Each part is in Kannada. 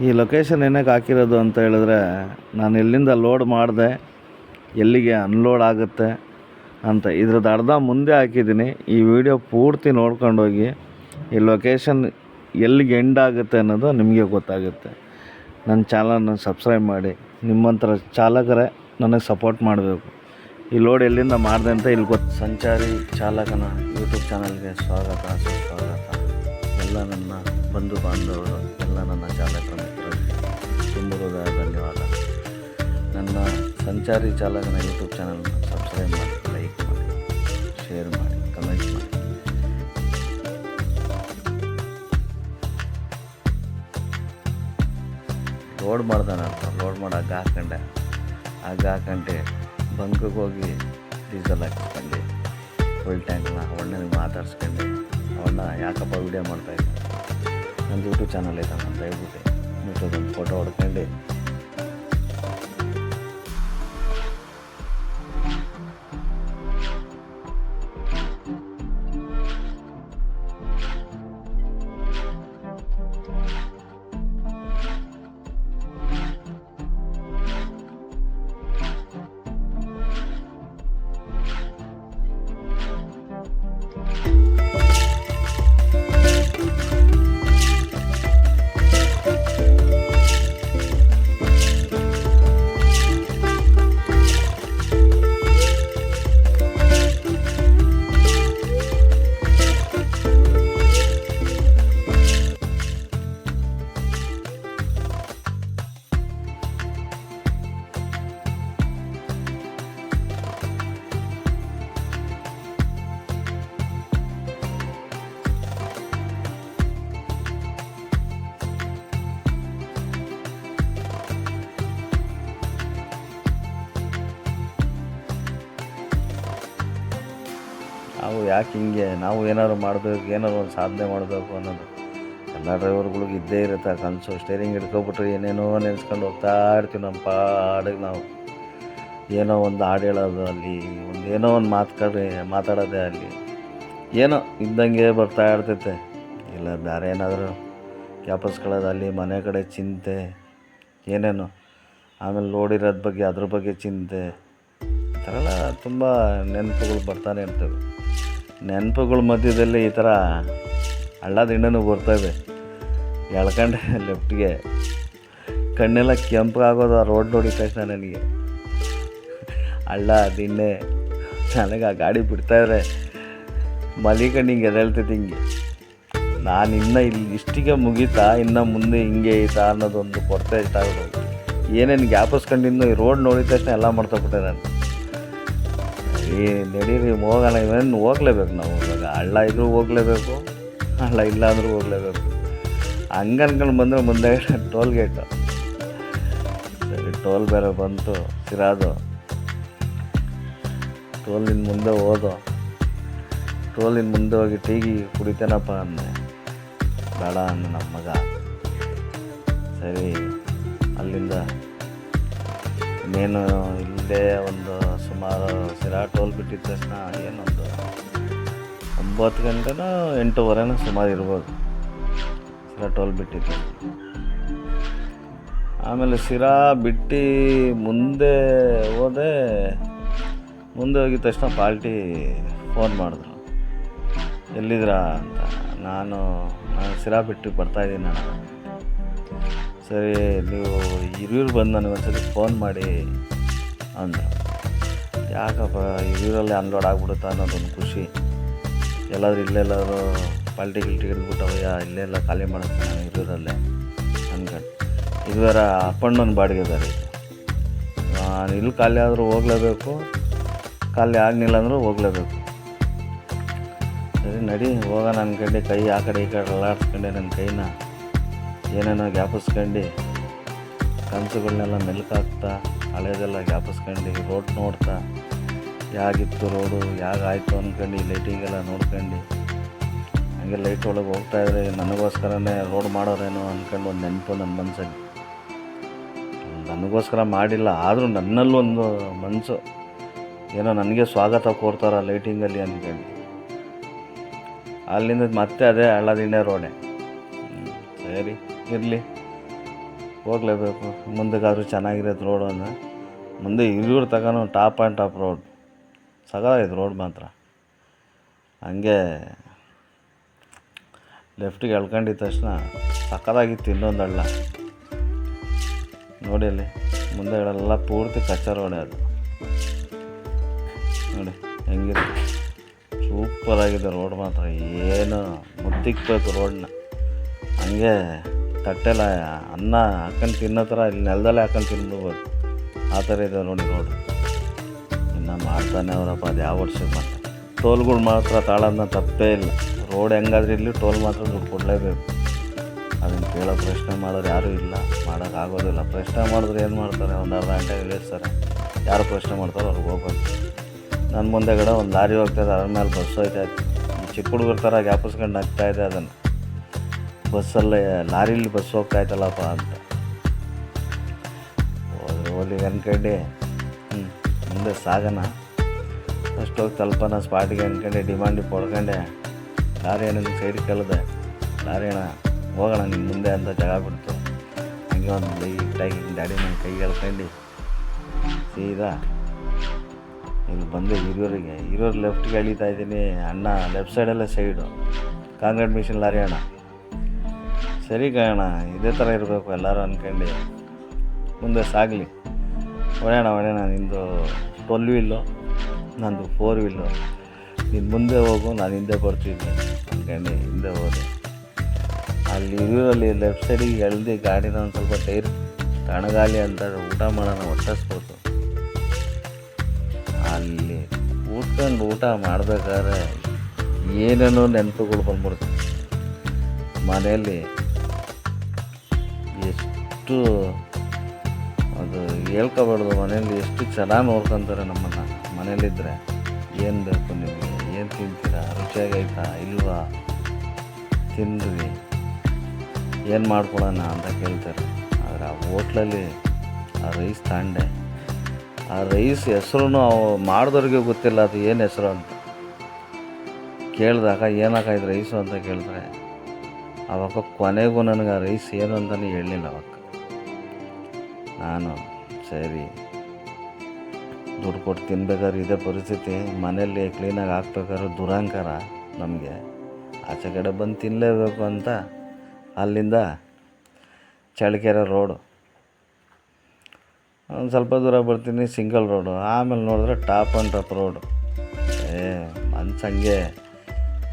ಈ ಲೊಕೇಶನ್ ಏನಕ್ಕೆ ಹಾಕಿರೋದು ಅಂತ ಹೇಳಿದ್ರೆ ನಾನು ಎಲ್ಲಿಂದ ಲೋಡ್ ಮಾಡಿದೆ, ಎಲ್ಲಿಗೆ ಅನ್ಲೋಡ್ ಆಗುತ್ತೆ ಅಂತ. ಇದ್ರದ್ದು ಅರ್ಧ ಮುಂದೆ ಹಾಕಿದ್ದೀನಿ. ಈ ವಿಡಿಯೋ ಪೂರ್ತಿ ನೋಡ್ಕೊಂಡೋಗಿ ಈ ಲೊಕೇಶನ್ ಎಲ್ಲಿಗೆ ಎಂಡ್ ಆಗುತ್ತೆ ಅನ್ನೋದು ನಿಮಗೆ ಗೊತ್ತಾಗುತ್ತೆ. ನನ್ನ ಚಾನಲ್ನ ಸಬ್ಸ್ಕ್ರೈಬ್ ಮಾಡಿ. ನಿಮ್ಮಂಥರ ಚಾಲಕರೇ ನನಗೆ ಸಪೋರ್ಟ್ ಮಾಡಬೇಕು. ಈ ಲೋಡ್ ಎಲ್ಲಿಂದ ಮಾಡಿದೆ ಅಂತ ಇಲ್ಲಿ ಗೊತ್ತು. ಸಂಚಾರಿ ಚಾಲಕನ ಯೂಟ್ಯೂಬ್ ಚಾನಲ್ಗೆ ಸ್ವಾಗತ, ಸುಸ್ವಾಗತ. ಎಲ್ಲ ನನ್ನ ಬಂಧು ಬಾಂಧವರು, ಎಲ್ಲ ನನ್ನ ಚಾಲಕರಿಗೆ ತುಂಬ ಹೃದಯ ಧನ್ಯವಾದ. ನನ್ನ ಸಂಚಾರಿ ಚಾಲಕನ ಯೂಟ್ಯೂಬ್ ಚಾನಲ್ ಸಬ್ಸ್ಕ್ರೈಬ್ ಮಾಡಿ ಲೈಕ್ ಮಾಡಿ ಶೇರ್ ಮಾಡಿ ಕಮೆಂಟ್ ಮಾಡಿ. ಲೋಡ್ ಮಾಡ್ದಾನ ಲೋಡ್ ಮಾಡಿ ಹಗ್ಗ ಹಾಕೊಂಡೆ. ಹಗ್ಗ ಹಾಕೊಂಡೆ, ಬಂಕಿಗೆ ಹೋಗಿ ಡೀಸೆಲ್ ಹಾಕಿಸ್ಕೊಂಡು. ಫುಲ್ ಟ್ಯಾಂಕ್ನ ಒಳ್ಳೆ ಮಾತಾಡ್ಸ್ಕೊಂಡು. ಅವಣ್ಣ ಯಾಕಪ್ಪ ವೀಡಿಯೋ ಮಾಡ್ತಾಯಿದ್ದೆ ನನ್ನ ಯೂಟ್ಯೂಬ್ ಚಾನಲ್ ಐತೆ ನಾನು ದಯವಿಟ್ಟು ಯೂಟ್ಯೂಬ್ ಫೋಟೋ ಹೊಡ್ಕೊಂಡು ಯಾಕೆ ಹಿಂಗೆ ನಾವು ಏನಾದ್ರು ಮಾಡಬೇಕು, ಏನಾದ್ರು ಒಂದು ಸಾಧನೆ ಮಾಡಬೇಕು ಅನ್ನೋದು. ಎಲ್ಲ ಡ್ರೈವರ್ಗಳಿಗೆ ಇದ್ದೇ ಇರುತ್ತೆ ಕನಸು. ಸ್ಟೇರಿಂಗ್ ಹಿಡ್ಕೊಬಿಟ್ರೆ ಏನೇನೋ ನೆನೆಸ್ಕೊಂಡು ಹೋಗ್ತಾ ಇರ್ತೀವಿ ನಮ್ಮ ಪಾಡಿಗೆ ನಾವು. ಏನೋ ಒಂದು ಹಾಡು ಹೇಳೋದು ಅಲ್ಲಿ, ಒಂದು ಏನೋ ಒಂದು ಮಾತುಕಡೆ ಮಾತಾಡೋದೆ ಅಲ್ಲಿ. ಏನೋ ಇದ್ದಂಗೆ ಬರ್ತಾ ಇರ್ತೈತೆ. ಇಲ್ಲ, ಬೇರೆ ಏನಾದರೂ ಕ್ಯಾಪಸ್ಗಳದ್ದು ಅಲ್ಲಿ, ಮನೆ ಕಡೆ ಚಿಂತೆ, ಏನೇನೋ. ಆಮೇಲೆ ನೋಡಿರೋದ್ರ ಬಗ್ಗೆ, ಅದ್ರ ಬಗ್ಗೆ ಚಿಂತೆ. ಈ ಥರ ಎಲ್ಲ ತುಂಬ ನೆನಪುಗಳು ಬರ್ತಾನೆ ಇರ್ತವೆ. ನೆನಪುಗಳ ಮಧ್ಯದಲ್ಲಿ ಈ ಥರ ಹಳ್ಳ ದಿಂಡನೂ ಬರ್ತಾಯಿದೆ ಎಳ್ಕಂಡೆ ಲೆಫ್ಟ್ಗೆ. ಕಣ್ಣೆಲ್ಲ ಕೆಂಪು ಆಗೋದು ಆ ರೋಡ್ ನೋಡಿದ ತಕ್ಷಣ ನನಗೆ. ಹಳ್ಳ, ದಿಣ್ಣೆ, ನನಗೆ ಆ ಗಾಡಿ ಬಿಡ್ತಾಯಿದ್ರೆ ಮಲಿಕಂಡು ಹಿಂಗೆ ಎದೇಳ್ತೈತಿ ಹಿಂಗೆ. ನಾನು ಇನ್ನೂ ಇಲ್ಲಿ ಇಷ್ಟಿಗೆ ಮುಗೀತಾ, ಇನ್ನು ಮುಂದೆ ಹಿಂಗೆ ಐತಾ ಅನ್ನೋದೊಂದು ಕೊರತೆ ಇಷ್ಟಾಗೋದು. ಏನೇನು ಗ್ಯಾಪಸ್ಕೊಂಡಿದ್ದು ಈ ರೋಡ್ ನೋಡಿದ ತಕ್ಷಣ ಎಲ್ಲ ಮಾಡ್ತಾಬಿಟ್ಟೆ ನಾನು. ಈ ನಡೀರಿ ಹೋಗೋಣ. ಇವೇನು ಹೋಗ್ಲೇಬೇಕು ನಾವು? ಇವಾಗ ಹಳ್ಳ ಇದ್ರೂ ಹೋಗ್ಲೇಬೇಕು, ಹಳ್ಳ ಇಲ್ಲ ಅಂದರೂ ಹೋಗ್ಲೇಬೇಕು. ಹಂಗೆ ಅನ್ಕೊಂಡು ಬಂದರೆ ಮುಂದೆ ಟೋಲ್ ಗೇಟು. ಸರಿ, ಟೋಲ್ ಬೇರೆ ಬಂತು, ಸಿರಾದು. ಟೋಲಿನ ಮುಂದೆ ಹೋದೋ. ಟೋಲಿನ ಮುಂದೆ ಹೋಗಿ ಟೀಗಿ ಕುಡಿತೇನಪ್ಪ ಅಂದೆ. ಬೇಡ ಅಂದ ನಮ್ಮ ಮಗ. ಸರಿ, ಅಲ್ಲಿಂದ ಇನ್ನೇನು ಇಲ್ಲೇ ಒಂದು ಸುಮಾರು ಸಿರಾ ಟೋಲ್ ಬಿಟ್ಟಿದ ತಕ್ಷಣ ಏನೊಂದು ಒಂಬತ್ತು ಗಂಟೆನೋ ಎಂಟೂವರೆನೋ ಸುಮಾರು ಇರ್ಬೋದು ಸಿರಾ ಟೋಲ್ ಬಿಟ್ಟಿದ್ದು. ಆಮೇಲೆ ಸಿರಾ ಬಿಟ್ಟು ಮುಂದೆ ಹೋದೆ, ಮುಂದೆ ಹೋಗಿದ ತಕ್ಷಣ ಪಾಲ್ಟಿ ಫೋನ್ ಮಾಡಿದ್ರು. ಎಲ್ಲಿದ್ದೀರಾ ಅಂತ. ನಾನು ನಾನು ಸಿರಾ ಬಿಟ್ಟು ಬರ್ತಾಯಿದ್ದೀನಿ ನಾನು ಸರಿ, ನೀವು ಹಿರಿಯೂರು ಬಂದು ನನಗೆ ಒಂದ್ಸರಿ ಫೋನ್ ಮಾಡಿ ಅಂದರು. ಯಾಕಪ್ಪ ಇದರಲ್ಲೇ ಅನ್ಲೋಡ್ ಆಗ್ಬಿಡುತ್ತಾ ಅನ್ನೋದೊಂದು ಖುಷಿ. ಎಲ್ಲಾದ್ರೂ ಇಲ್ಲೆಲ್ಲಾದ್ರು ಪಾಲ್ಟಿ ಗಿಲ್ಟಿ ಹಿಡಿದ್ಬಿಟ್ಟವಯ್ಯ ಇಲ್ಲೆಲ್ಲ ಖಾಲಿ ಮಾಡುತ್ತೆ ನಾನು ಹಿರಿಯೂರಲ್ಲೇ ಅಂದ್ಕೊಂಡು ಇದು ಬೇರೆ ಅಪ್ಪಣ್ಣನ ಬಾಡಿಗೆ ಬೇರೆ ನಾನು ಇಲ್ಲಿ ಖಾಲಿ ಆದರೂ ಹೋಗ್ಲೇಬೇಕು, ಖಾಲಿ ಆಗಲಿಲ್ಲ ಅಂದರೂ ಹೋಗ್ಲೇಬೇಕು. ಸರಿ, ನಡಿ, ಹೋಗೋಣ ಅನ್ಕೊಂಡು ಕೈ ಆ ಕಡೆ ಈ ಕಡೆ ಅಲ್ಲಾಡ್ಸ್ಕೊಂಡೆ ನನ್ನ ಕೈನ. ಏನೇನೋ ಗ್ಯಾಪಿಸ್ಕೊಂಡು ಕನಸುಗಳನ್ನೆಲ್ಲ ಮೆಲ್ಕಾಕ್ತಾ ಹಳೇದೆಲ್ಲ ಜ್ಞಾಪಿಸ್ಕೊಂಡು ರೋಡ್ ನೋಡ್ತಾ ಯಾಗಿತ್ತು ರೋಡು ಯಾಗಾಯಿತು ಅಂದ್ಕೊಂಡು ಈ ಲೈಟಿಂಗೆಲ್ಲ ನೋಡ್ಕೊಂಡು, ಹಾಗೆ ಲೈಟ್ ಒಳಗೆ ಹೋಗ್ತಾಯಿದ್ರೆ ನನಗೋಸ್ಕರನೇ ರೋಡ್ ಮಾಡೋರೇನೋ ಅಂದ್ಕೊಂಡು ಒಂದು ನೆನಪು ನನ್ನ ಮನಸ್ಸಲ್ಲಿ ನನಗೋಸ್ಕರ ಮಾಡಿಲ್ಲ, ಆದರೂ ನನ್ನಲ್ಲೊಂದು ಮನಸ್ಸು ಏನೋ ನನಗೆ ಸ್ವಾಗತ ಕೋರ್ತಾರ ಲೈಟಿಂಗಲ್ಲಿ ಅಂದ್ಕೊಂಡು ಅಲ್ಲಿಂದ ಮತ್ತೆ ಅದೇ ಹಳ್ಳದಿಂಡೆ ರೋಡೆ ಸರಿ, ಇರಲಿ. ಹೋಗಲೇಬೇಕು. ಮುಂದಕ್ಕಾದರೂ ಚೆನ್ನಾಗಿರೋದು ರೋಡು ಅಂದರೆ. ಮುಂದೆ ಹಿರಿಯೂರು ತಗೊಂಡು ಟಾಪ್ ಆ್ಯಂಡ್ ಟಾಪ್ ರೋಡ್ ಸಗದಾಗೈತೆ ರೋಡ್ ಮಾತ್ರ. ಹಂಗೆ ಲೆಫ್ಟಿಗೆ ಎಳ್ಕೊಂಡಿದ್ದ ತಕ್ಷಣ ಸಕ್ಕದಾಗಿತ್ತು ಇನ್ನೊಂದು ಹಳ್ಳ. ನೋಡಿ ಅಲ್ಲಿ ಮುಂದೆಗಳೆಲ್ಲ ಪೂರ್ತಿ ಕಚ್ಚಾ ರೋಡೆ ಅದು. ನೋಡಿ, ಹೆಂಗಿದೆ. ಸೂಪರಾಗಿದೆ ರೋಡ್ ಮಾತ್ರ. ಏನು ಮುದ್ದಿಕ್ಬೇಕು ರೋಡ್ನ ಹಂಗೆ ತಟ್ಟೆಲ್ಲ ಅನ್ನ ಹಾಕೊಂಡು ತಿನ್ನೋ ಥರ ಇಲ್ಲಿ ನೆಲದಲ್ಲೇ ಹಾಕೊಂಡು ತಿನ್ಬೋದು. ಆ ಥರ ಇದೆ ನೋಡಿ ನೋಡಿ ಇನ್ನು ಮಾಡ್ತಾನೆ ಅವರಪ್ಪ, ಅದು ಯಾವ ವರ್ಷಕ್ಕೆ ಮಾಡ್ತಾರೆ ಟೋಲ್ಗಳು ಮಾತ್ರ ತಾಳೋದನ್ನ ತಪ್ಪೇ ಇಲ್ಲ. ರೋಡ್ ಹೆಂಗಾದ್ರೂ ಇರಲಿ, ಟೋಲ್ ಮಾತ್ರ ದುಡ್ಡು ಕೊಡಲೇಬೇಕು. ಅದನ್ನು ಕೇಳೋ ಪ್ರಶ್ನೆ ಮಾಡೋರು ಯಾರೂ ಇಲ್ಲ. ಮಾಡೋಕ್ಕಾಗೋದಿಲ್ಲ ಪ್ರಶ್ನೆ ಮಾಡಿದ್ರೆ ಏನು ಮಾಡ್ತಾರೆ? ಒಂದು ಅರ್ಧ ಗಂಟೆ ಇಳಿಸ್ತಾರೆ. ಯಾರು ಪ್ರಶ್ನೆ ಮಾಡ್ತಾರೋ ಅವ್ರಿಗೆ ಹೋಗ್ಬೇಕು ನನ್ನ ಮುಂದೆಗಡೆ ಒಂದು ಲಾರಿ ಹೋಗ್ತಾಯಿದೆ ಅದ್ರ ಮೇಲೆ ಬಸ್ ಹೋಯ್ತಾ ಚಿಕ್ಕ ಹುಡುಗರ ಥರ ಗ್ಯಾಪಿಸ್ಕೊಂಡು ನಗ್ತಾ ಇದೆ ಅದನ್ನು. ಬಸ್ಸಲ್ಲೇ, ಲಾರಿಲಿ ಬಸ್ ಹೋಗ್ತಾಯ್ತಲ್ಲಪ್ಪ ಅಂತ. ಹೋಗ್ಲಿ ಅನ್ಕೊಂಡು ಹ್ಞೂ ಮುಂದೆ ಸಾಗನ ಫಸ್ಟ್ ಹೋಗಿ ತಲುಪನ ಸ್ಪಾಟಿಗೆ ಅನ್ಕಂಡೆ, ಡಿಮಾಂಡಿಗೆ ಪಡ್ಕೊಂಡೆ. ಲಾರಿ ಅಣ್ಣ ಸೈಡ್ ಕಳೆದೆ ಲಾರಿ ಅಣ್ಣ ಹೋಗೋಣ ನಿಮ್ಮ ಮುಂದೆ ಅಂತ ಜಾಗ ಬಿಡ್ತು. ಹಂಗೆ ಒಂದು ಲೈಟಾಗಿ ಡ್ಯಾಡಿ ನನ್ನ ಕೈ ಎಳ್ಕೊಂಡು. ಸೀದಾ ಇಲ್ಲಿ ಬಂದೆ ಹಿರಿಯೂರಿಗೆ. ಹಿರಿಯೂರು ಲೆಫ್ಟ್ಗೆ ಎಳೀತಾ ಇದ್ದೀನಿ, ಅಣ್ಣ ಲೆಫ್ಟ್ ಸೈಡೆಲ್ಲ ಸೈಡು. ಕಾಂಕ್ರೀಟ್ ಮಿಷಿನ್ ಲಾರಿ ಅಣ್ಣ. ಸರಿ ಕಾಣ ಇದೇ ಥರ ಇರಬೇಕು, ಎಲ್ಲರೂ ಅಂದ್ಕೊಂಡು ಮುಂದೆ ಸಾಗಲಿ. ಹೊಡೆಯೋಣ ಹೊಡೆಯೋಣ ನಿಂದು ಟ್ವೆಲ್ ವೀಲು ನಂದು ಫೋರ್ ವೀಲು ನೀನು ಮುಂದೆ ಹೋಗು, ನಾನು ಹಿಂದೆ ಬರ್ತಿದ್ದೆ ಅಂದ್ಕೊಂಡು ಹಿಂದೆ ಹೋದೆ. ಅಲ್ಲಿ ಇರೋರಲ್ಲಿ ಲೆಫ್ಟ್ ಸೈಡಿಗೆ ಎಳ್ದು ಗಾಡಿನ ಒಂದು ಸ್ವಲ್ಪ ಟೈರ್ ತಣಗಾಲಿ ಅಂತ ಊಟ ಮಾಡೋಣ, ಒಟ್ಟಿಸ್ಬೋದು. ಅಲ್ಲಿ ಕೂತ್ಕೊಂಡು ಊಟ ಮಾಡಬೇಕಾದ್ರೆ ಏನೇನೋ ನೆನಪುಗಳು ಬಂದ್ಬಿಡ್ತು ಮನೆಯಲ್ಲಿ ಎಷ್ಟು ಅದು ಹೇಳ್ಕೋಬಾರ್ದು, ಮನೆಯಲ್ಲಿ ಎಷ್ಟು ಚೆನ್ನಾಗಿ ನೋಡ್ಕೊಂತಾರೆ ನಮ್ಮನ್ನು. ಮನೇಲಿದ್ದರೆ ಏನು ಬೇಕು ನಿಮಗೆ? ಏನು ತಿಂತೀರಾ? ರುಚಿಯಾಗೈತಾ? ಇಲ್ವಾ? ತಿನ್ನಿರಿ ಏನು ಮಾಡ್ಕೊಳ್ಳೋಣ ಅಂತ ಕೇಳ್ತಾರೆ. ಆದರೆ ಆ ಹೋಟ್ಲಲ್ಲಿ ಆ ರೈಸ್ ತಾಂಡೆ. ಆ ರೈಸ್ ಹೆಸ್ರು ಮಾಡಿದವ್ರಿಗೆ ಗೊತ್ತಿಲ್ಲ ಅದು ಏನು ಹೆಸರು ಅಂತ. ಕೇಳಿದಾಗ ಏನಕ್ಕ ಇದು ರೈಸು ಅಂತ ಕೇಳಿದ್ರೆ ಅವಾಗ ಕೊನೆಗೂ ನನಗೆ ಆ ರೈಸ್ ಏನು ಅಂತಲೇ ಹೇಳಲಿಲ್ಲ ಅವಾಗ ನಾನು, ಸರಿ. ದುಡ್ಡು ಕೊಟ್ಟು ತಿನ್ಬೇಕಾದ್ರೆ ಇದೇ ಪರಿಸ್ಥಿತಿ. ಮನೆಯಲ್ಲಿ ಕ್ಲೀನಾಗಿ ಹಾಕ್ಬೇಕಾದ್ರೆ ದುರಂಕಾರ ನಮಗೆ. ಆಚೆ ಕಡೆ ಬಂದು ತಿನ್ನಲೇಬೇಕು ಅಂತ ಅಲ್ಲಿಂದ ಚಳ್ಳಕೆರೆ ರೋಡು. ಒಂದು ಸ್ವಲ್ಪ ದೂರ ಬರ್ತೀನಿ, ಸಿಂಗಲ್ ರೋಡು. ಆಮೇಲೆ ನೋಡಿದ್ರೆ ಟಾಪ್ ಆ್ಯಂಡ್ ಟಾಪ್ ರೋಡು. ಏ ಮನ್ಸು ಹಂಗೆ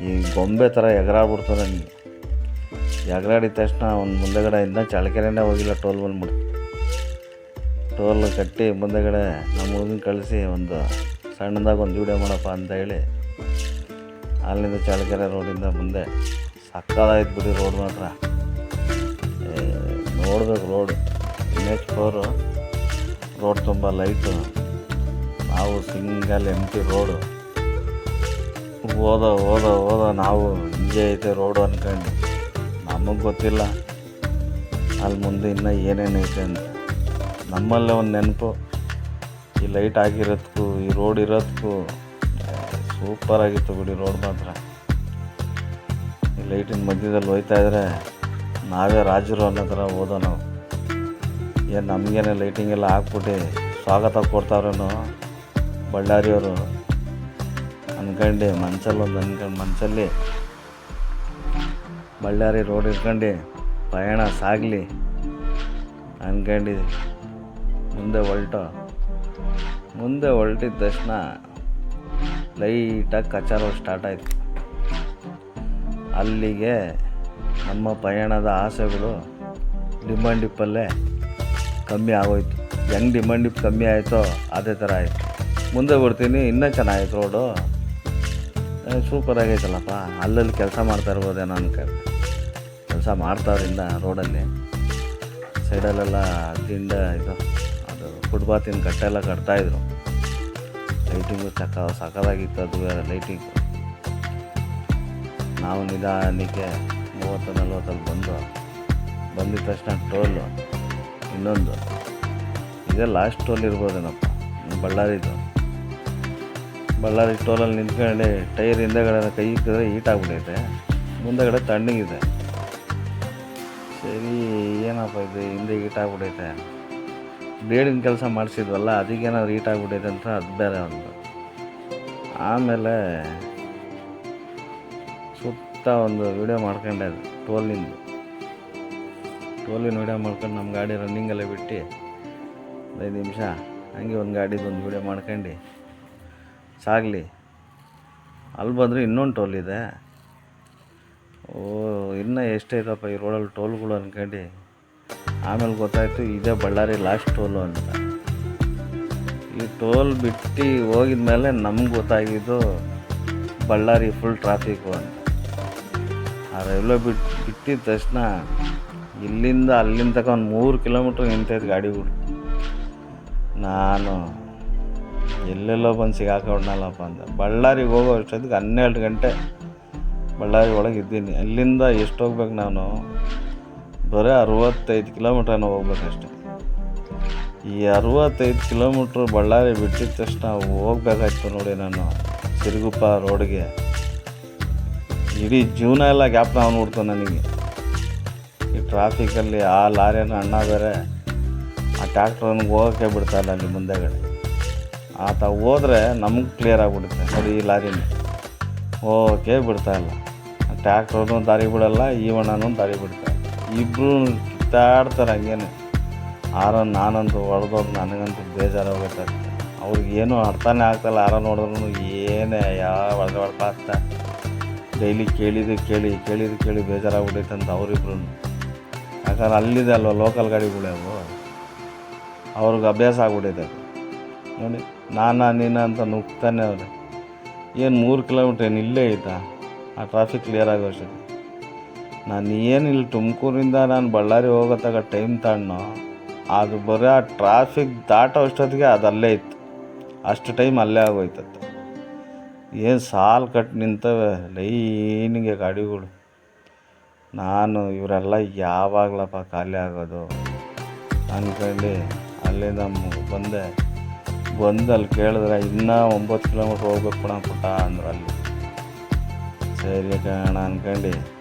ಈ ಗೊಂಬೆ ಥರ ಎಗರಾಡ್ಬಿಡ್ತು ನನಗೆ ಎಗರಾಡಿದ ತಕ್ಷಣ ಒಂದು ಮುಂದೆಗಡೆ ಇಂದ ಚಳ್ಳಕೆರೆನೇ ಹೋಗಿಲ್ಲ, ಟೋಲ್ ಬಂದ್ಬಿಡ್ತು. ಟೋಲ್ ಕಟ್ಟಿ ಮುಂದೆಗಡೆ ನಮ್ಮ ಹುಡುಗನ ಕಳಿಸಿ ಒಂದು ಸಣ್ಣದಾಗಿ ಒಂದು ವೀಡಿಯೋ ಮಾಡಪ್ಪ ಅಂತ ಹೇಳಿ ಅಲ್ಲಿಂದ ಚಳ್ಳಕೆರೆ ರೋಡಿಂದ ಮುಂದೆ ಸಕ್ಕದಾಯ್ತು ಬಿಡಿ ರೋಡ್ ಮಾತ್ರ. ನೋಡ್ಬೇಕು road. N H four road ತುಂಬ ಲೈಟು ನಾವು ಸಿಂಗಲ್ ಎಂ ಟಿ ರೋಡು. ಹೋದ ಹೋದ ಹೋದ ನಾವು ಹಿಂಗೆ ಐತೆ ರೋಡು ಅನ್ಕೊಂಡು. ನಮಗೆ ಗೊತ್ತಿಲ್ಲ. ಅಲ್ಲಿ ಮುಂದೆ ಇನ್ನೂ ಏನೇನು ಐತೆ ಅಂತ. ನಮ್ಮಲ್ಲೇ ಒಂದು ನೆನಪು. ಈ ಲೈಟ್ ಆಗಿರೋದಕ್ಕೂ ಈ ರೋಡ್ ಇರೋದಕ್ಕೂ ಸೂಪರಾಗಿತ್ತು ಬಿಡಿ ರೋಡ್ ಮಾತ್ರ. ಈ ಲೈಟಿನ ಮಧ್ಯದಲ್ಲಿ ಹೋಯ್ತಾ ಇದ್ರೆ ನಾವೇ ರಾಜರು ಅನ್ನೋ ಥರ ಹೋದೋ ನಾವು ಏನು ನಮಗೇನೆ ಲೈಟಿಂಗ್ ಎಲ್ಲ ಹಾಕ್ಬಿಟ್ಟು ಸ್ವಾಗತ ಕೊಡ್ತಾವ್ರೇನೋ ಬಳ್ಳಾರಿಯವರು. ಅನ್ಕಂಡು ಮನ್ಸಲ್ಲಿ ಒಂದು ಅನ್ಕೊಂಡು ಮನ್ಸಲ್ಲಿ ಬಳ್ಳಾರಿ ರೋಡ್ ಇಟ್ಕೊಂಡು ಪ್ರಯಾಣ ಸಾಗಲಿ. ಅನ್ಕಂಡು ಮುಂದೆ ಹೊಲ್ಟು. ಮುಂದೆ ಹೊಲ್ಟಿದ ತಕ್ಷಣ ಲೈಟಾಗಿ ಕಚಾರ ಸ್ಟಾರ್ಟ್ ಆಯಿತು. ಅಲ್ಲಿಗೆ ನಮ್ಮ ಪಯಣದ ಆಸೆಗಳು ಡಿಮಾಂಡ್ ಡಿಪ್ಪಲ್ಲೇ ಕಮ್ಮಿ ಆಗೋಯ್ತು. ಹೆಂಗೆ ಡಿಮಾಂಡ್ ಡಿಪ್ ಕಮ್ಮಿ ಆಯಿತೋ ಅದೇ ಥರ ಆಯಿತು. ಮುಂದೆ ಬರ್ತೀನಿ, ಇನ್ನೂ ಚೆನ್ನಾಗಿತ್ತು ರೋಡು ಸೂಪರ್ ಆಗೈತಲ್ಲಪ್ಪ. ಅಲ್ಲಲ್ಲಿ ಕೆಲಸ ಮಾಡ್ತಾ ಇರ್ಬೋದೇನೋ ಅನ್ಕೊಂಡು ಕೆಲಸ ಮಾಡ್ತಾವ್ರಿಂದ ರೋಡಲ್ಲಿ ಸೈಡಲ್ಲೆಲ್ಲ ದಿಂಡ ಇದು. ಫುಟ್ಪಾತಿನ ಕಟ್ಟೆಲ್ಲ ಕಟ್ತಾಯಿದ್ರು. ಲೈಟಿಂಗು ಚಕ್ಕ ಸಕ್ಕದಾಗಿತ್ತು ಅದು ಬೇರೆ ಲೈಟಿಂಗು. ನಾವು ನಿಧಾನಕ್ಕೆ ಮೂವತ್ತು ನಲ್ವತ್ತಲ್ಲಿ ಬಂದು ಬಂದಿದ ತಕ್ಷಣ ಟೋಲು, ಇನ್ನೊಂದು. ಇದೇ ಲಾಸ್ಟ್ ಟೋಲ್ ಇರ್ಬೋದೇನಪ್ಪ? ಬಳ್ಳಾರಿದು. ಬಳ್ಳಾರಿ ಟೋಲಲ್ಲಿ ನಿಂತ್ಕೊಂಡು, ಟೈರ್ ಹಿಂದೆಗಡೆ ಕೈ ಇಕ್ಕಿದ್ರೆ ಹೀಟ್ ಆಗ್ಬಿಟ್ಟೈತೆ ಮುಂದೆಗಡೆ ತಣ್ಣಗಿದೆ ಸರಿ, ಏನಪ್ಪ ಇದು? ಹಿಂದೆ ಹೀಟ್ ಆಗ್ಬಿಟ್ಟೈತೆ ಬೇಡಿನ ಕೆಲಸ ಮಾಡಿಸಿದ್ವಲ್ಲ ಅದಕ್ಕೇನೋ ರೀಟ್ ಆಗಿಬಿಟ್ಟಿದೆ ಅಂತ ಅದು ಬೇರೆ ಒಂದು. ಆಮೇಲೆ ಸುತ್ತ ಒಂದು ವಿಡಿಯೋ ಮಾಡ್ಕೊಂಡೆ ಟೋಲಿಂದು ಟೋಲಿನ ವಿಡಿಯೋ ಮಾಡ್ಕೊಂಡು ನಮ್ಮ ಗಾಡಿ ರನ್ನಿಂಗಲ್ಲೇ ಬಿಟ್ಟು ಐದು ನಿಮಿಷ ಹಂಗೆ ಒಂದು ಗಾಡಿದು ಒಂದು ವಿಡಿಯೋ ಮಾಡ್ಕೊಂಡು ಸಾಗಲಿ. ಅಲ್ಲಿ ಬಂದರೆ ಇನ್ನೊಂದು ಟೋಲ್ ಇದೆ. ಓ, ಇನ್ನೂ ಎಷ್ಟೈತಪ್ಪ ಈ ರೋಡಲ್ಲಿ ಟೋಲ್ಗಳು ಅನ್ಕೊಂಡು. ಆಮೇಲೆ ಗೊತ್ತಾಯಿತು ಇದೇ ಬಳ್ಳಾರಿ ಲಾಸ್ಟ್ ಟೋಲು ಅಂತ. ಈ ಟೋಲ್ ಬಿಟ್ಟು ಹೋಗಿದ ಮೇಲೆ ನಮ್ಗೆ ಗೊತ್ತಾಗಿದ್ದು ಬಳ್ಳಾರಿ ಫುಲ್ ಟ್ರಾಫಿಕ್ಕು ಅಂತ ಆ ರೈಲ್ವೆ ಬಿಟ್ಟು ಬಿಟ್ಟಿದ ತಕ್ಷಣ ಇಲ್ಲಿಂದ ಅಲ್ಲಿಂದ ತನಕ ಒಂದು ಮೂರು ಕಿಲೋಮೀಟ್ರ್ ನಿಂತೈತೆ ಗಾಡಿಗಳು ನಾನು ಎಲ್ಲೆಲ್ಲೋ ಬಂದು ಸಿಗಾಕೊಂಡ್ನಲ್ಲಪ್ಪ ಅಂತ. ಬಳ್ಳಾರಿಗೆ ಹೋಗೋ ಅಷ್ಟೊತ್ತಿಗೆ ಹನ್ನೆರಡು ಗಂಟೆ ಬಳ್ಳಾರಿ ಒಳಗೆ ಇದ್ದೀನಿ. ಅಲ್ಲಿಂದ ಎಷ್ಟು ಹೋಗ್ಬೇಕು ನಾನು? ಬರೀ ಅರವತ್ತೈದು ಕಿಲೋಮೀಟ್ರನ ಹೋಗ್ಬೇಕಷ್ಟೆ. ಈ ಅರವತ್ತೈದು ಕಿಲೋಮೀಟ್ರ್ ಬಳ್ಳಾರಿ ಬಿಟ್ಟಿದ ತಕ್ಷಣ ಹೋಗ್ಬೇಕಾಯ್ತು ನೋಡಿ ನಾನು ಸಿರುಗುಪ್ಪ ರೋಡ್ಗೆ. ಇಡೀ ಜೀವನ ಎಲ್ಲ ಗ್ಯಾಪ್ ನಾವು ನನಗೆ. ಈ ಟ್ರಾಫಿಕಲ್ಲಿ ಆ ಲಾರಿಯನ್ನು ಅಣ್ಣ ಬೇರೆ, ಆ ಟ್ಯಾಕ್ಟ್ರನ್ಗೆ ಹೋಗೋಕ್ಕೆ ಬಿಡ್ತಾಯಿಲ್ಲ ಅಲ್ಲಿ ಮುಂದೆಗಡೆ. ಆತ ಹೋದ್ರೆ ನಮಗೆ ಕ್ಲಿಯರ್ ಆಗಿಬಿಡುತ್ತೆ, ನೋಡಿ ಈ ಲಾರಿನ. ಓಕೆ ಬಿಡ್ತಾಯಿಲ್ಲ ಇಲ್ಲ. ದಾರಿ ಬಿಡಲ್ಲ ಈವಣ್ಣನೂ ದಾರಿ ಬಿಡ್ತಾ ಇಬ್ಬರು ಕಿತ್ತಾಡ್ತಾರೆ ಹಂಗೇನೆ ಆರನ್ ನಾನಂತೂ ಹೊಡೆದೋದು ನನಗಂತೂ ಬೇಜಾರು ಹೋಗುತ್ತೆ ಅವ್ರಿಗೆ ಏನು ಅರ್ಥನೇ ಆಗ್ತಾಯಿಲ್ಲ ಆರ ನೋಡಿದ್ರು ಏನೇ ಯಾವ ಒಳಗೆ ಹೊಡ್ತಾ ಆಗ್ತಾ ಡೈಲಿ ಕೇಳಿದ್ದು ಕೇಳಿ ಕೇಳಿದ್ದು ಕೇಳಿ ಬೇಜಾರಾಗ್ಬಿಟ್ಟೈತೆ ಅಂತ ಅವರಿಬ್ರು ಯಾಕಂದ್ರೆ ಅಲ್ಲಿದೆ ಅಲ್ವ ಲೋಕಲ್ ಗಾಡಿಗಳೇ ಅವು? ಅವ್ರಿಗೆ ಅಭ್ಯಾಸ ಆಗ್ಬಿಟ್ಟೈತೆ ಅದು. ನೋಡಿ, ನಾನಾ ನೀನು ಅಂತ ನುಗ್ತಾನೆ ಅವ್ರೆ. ಏನು ಮೂರು ಕಿಲೋಮೀಟ್ರ್ ಏನು ಇಲ್ಲೇ ಐತಾ ಆ ಟ್ರಾಫಿಕ್ ಕ್ಲಿಯರ್ ಆಗೋ ಅಷ್ಟೊತ್ತಿಗೆ. ನಾನು ಏನು ಇಲ್ಲಿ ತುಮಕೂರಿಂದ ನಾನು ಬಳ್ಳಾರಿ ಹೋಗೋತ್ತಾಗ ಟೈಮ್ ತಣ್ಣೋ, ಅದು ಬರೀ ಆ ಟ್ರಾಫಿಕ್ ದಾಟೋ ಅಷ್ಟೊತ್ತಿಗೆ ಅದು ಇತ್ತು. ಅಷ್ಟು ಟೈಮ್ ಅಲ್ಲೇ ಆಗೋಯ್ತತ್ತು. ಏನು ಸಾಲು ಕಟ್ಟು ನಿಂತವೆ ಲೈನಿಗೆ ಗಾಡಿಗಳು. ನಾನು ಇವರೆಲ್ಲ ಯಾವಾಗಲಪ್ಪ ಖಾಲಿ ಆಗೋದು? ಅಂದ್ಕೊಂಡು ಅಲ್ಲಿಂದ ಬಂದೆ ಬಂದು ಅಲ್ಲಿ ಕೇಳಿದ್ರೆ ಇನ್ನೂ ಒಂಬತ್ತು ಕಿಲೋಮೀಟ್ರ್ ಹೋಗ್ಬೇಕು ಪುಟ್ಟ ಅಂದ್ರೆ ಅಲ್ಲಿ ಸರಿ ಕಣ ಅನ್ಕೊಂಡು.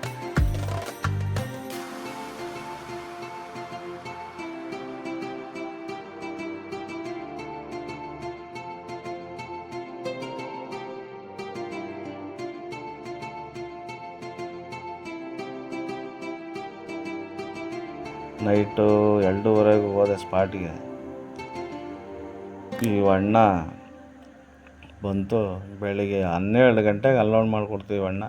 ನೈಟು ಎರಡೂವರೆಗೂ ಹೋದೆ ಸ್ಪಾಟಿಗೆ. ಈ ಅಣ್ಣ ಬಂತು ಬೆಳಿಗ್ಗೆ ಹನ್ನೆರಡು ಗಂಟೆಗೆ ಅನ್ಲೋಡ್ ಮಾಡಿಕೊಡ್ತೀವಿ ಅಣ್ಣ.